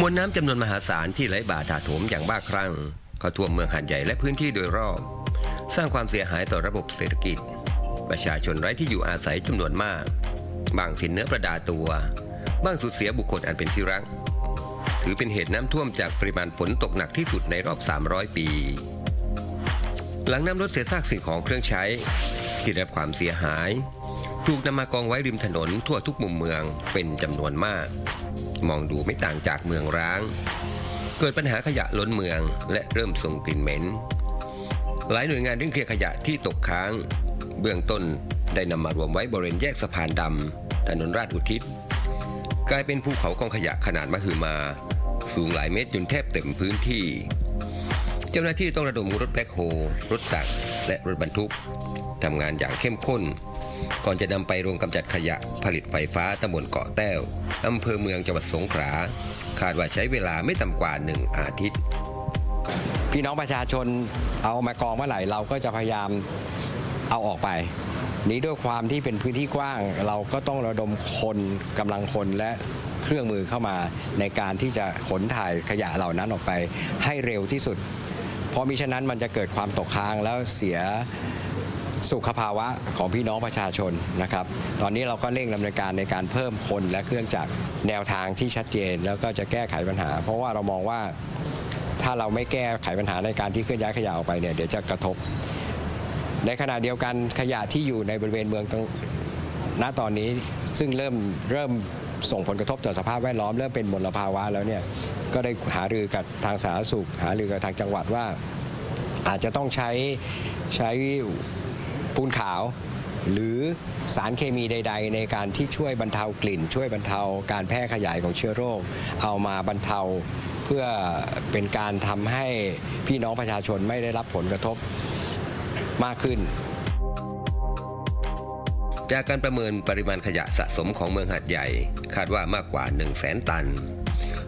มวลน้ำจำนวนมหาศาลที่ไหลบ่าถาโถมอย่างบ้าคลั่งเข้าท่วมเมืองหาดใหญ่และพื้นที่โดยรอบ สร้างความเสียหายต่อระบบเศรษฐกิจ ประชาชนไร้ที่อยู่อาศัยจำนวนมาก บางสินเนื้อประดาตัวบางสูญเสียบุคคลอันเป็นที่รัก ถือเป็นเหตุน้ำท่วมจากปริมาณฝนตกหนักที่สุดในรอบ 300 ปี หลังน้ำลดเศษซากสิ่งของเครื่องใช้ ที่ได้รับความเสียหาย ถูกนำมากองไว้ริมถนนทั่วทุกมุมเมืองเป็นจำนวนมาก มองดูไม่ต่างจากเมืองร้าง เกิดปัญหาขยะล้นเมืองและเริ่มส่งกลิ่นเหม็น หลายหน่วยงานเร่งเคลียร์ขยะที่ตกค้าง เบื้องต้นได้นำมารวมไว้บริเวณแยกสะพานดำถนนราชอุทิศ กลายเป็นภูเขากองขยะขนาดมหึมา สูงหลายเมตรจนแทบเต็มพื้นที่ เจ้าหน้าที่ต้องระดมรถแบ็คโฮรถตักและรถบรรทุกทำงานอย่างเข้มข้น ก่อนจะนำไปโรงกำจัดขยะผลิตไฟฟ้าตำบลเกาะแต้วอำเภอเมืองจังหวัดสงขลาคาดว่าใช้เวลาไม่ต่ำกว่าหนึ่งอาทิตย์ พี่น้องประชาชนเอามากองเมื่อไหร่เราก็จะพยายามเอาออกไป นี้ด้วยความที่เป็นพื้นที่กว้าง เราก็ต้องระดมคนกำลังคนและเครื่องมือเข้ามาในการที่จะขนถ่ายขยะเหล่านั้นออกไปให้เร็วที่สุด เพราะมิฉะนั้นมันจะเกิดความตกค้างแล้วเสีย สุขภาวะของพี่น้องประชาชนนะครับ ตอนนี้เราก็เร่งดำเนินการในการเพิ่มคนและเครื่องจักรแนวทางที่ชัดเจน แล้วก็จะแก้ไขปัญหา เพราะว่าเรามองว่าถ้าเราไม่แก้ไขปัญหาในการที่เคลื่อนย้ายขยะออกไปเนี่ยเดี๋ยวจะกระทบ ในขณะเดียวกันขยะที่อยู่ในบริเวณเมืองตรงณตอนนี้ซึ่งเริ่มเริ่มส่งผลกระทบต่อสภาพแวดล้อมเริ่มเป็นมลภาวะแล้วเนี่ยก็ได้หารือกับทางสาธารณสุข หารือกับทางจังหวัดว่า อาจจะต้องใช้ใช้ ปูนขาว หรือสารเคมีใด ๆ ในการที่ช่วยบรรเทากลิ่น ช่วยบรรเทาการแพร่ขยายของเชื้อโรค เอามาบรรเทาเพื่อเป็นการทำให้พี่น้องประชาชนไม่ได้รับผลกระทบมากขึ้นจากการประเมินปริมาณขยะสะสมของเมืองหาดใหญ่ คาดว่ามากกว่า 1 0 0 0 0แสนตัน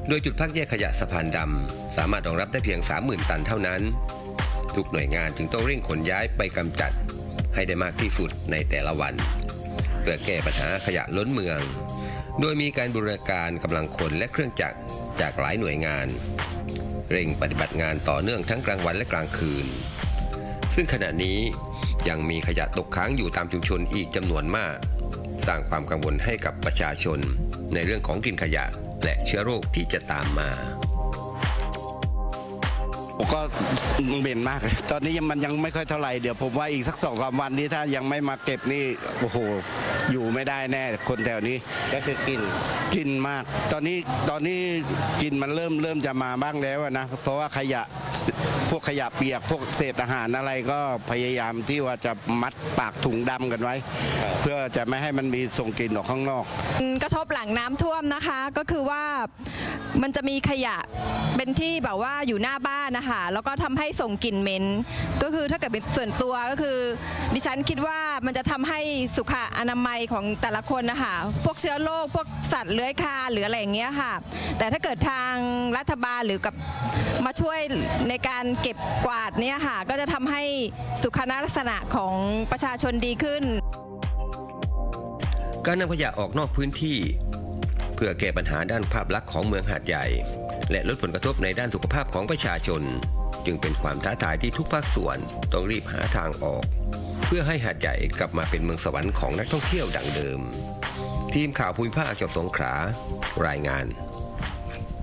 โดยจุดพักแยกขยะสะพานดำ สามารถรองรับได้เพียง 30,000 ตันเท่านั้น ทุกหน่วยงานจึงต้องเร่งขนย้ายไปกำจัด ให้ได้มากที่สุดในแต่ละวัน เพื่อแก้ปัญหาขยะล้นเมือง โดยมีการบูรณาการกำลังคนและเครื่องจักรจากหลายหน่วยงาน เร่งปฏิบัติงานต่อเนื่องทั้งกลางวันและกลางคืน ซึ่งขณะนี้ยังมีขยะตกค้างอยู่ตามชุมชนอีกจำนวนมาก สร้างความกังวลให้กับประชาชนในเรื่องของกลิ่นขยะและเชื้อโรคที่จะตามมา ผมก็เหม็นมาก ตอนนี้ยังมันยังไม่ค่อยเท่าไหร่เดี๋ยวผมว่าอีกสักสองสามวันนี้ถ้ายังไม่มาเก็บนี่โอ้โหอยู่ไม่ได้แน่คนแถวนี้ก็คือกินกินมาก ตอนนี้ตอนนี้กลินมันเริ่มเริ่มจะมาบ้างแล้วอะนะเพราะว่าขยะพวกขยะเปียกพวกเศษอาหารอะไรก็พยายามที่ว่าจะมัดปากถุงดำกันไว้ เพื่อจะไม่ให้มันมีส่งกลิ่นออกข้างนอก กระทบหลังน้ำท่วมนะคะก็คือว่ามันจะมีขยะเป็นที่แบบว่าอยู่หน้าบ้านนะคะแล้วก็ทำให้ส่งกลิ่นเหม็นก็คือถ้าเกิดเป็นส่วนตัวก็คือ ดิฉันคิดว่ามันจะทำให้สุขอนามัยของแต่ละคนนะคะพวกเชื้อโรคพวกสัตว์เลื้อยคลานหรืออะไรอย่างเงี้ยค่ะ แต่ถ้าเกิดทางรัฐบาลหรือกับมาช่วยในการเก็บกวาดเนี่ยค่ะ ก็จะทำให้สุขลักษณะของประชาชนดีขึ้น การนำขยะออกนอกพื้นที่ พื่อแก้ปัญหาด้านภาพลักษณ์ของเมืองหาดใหญ่ และลดผลกระทบในด้านสุขภาพของประชาชน จึงเป็นความท้าทายที่ทุกภาคส่วนต้องรีบหาทางออก เพื่อให้หาดใหญ่กลับมาเป็นเมืองสวรรค์ของนักท่องเที่ยวดังเดิม ทีมข่าวภูมิภาคจากสงขลารายงาน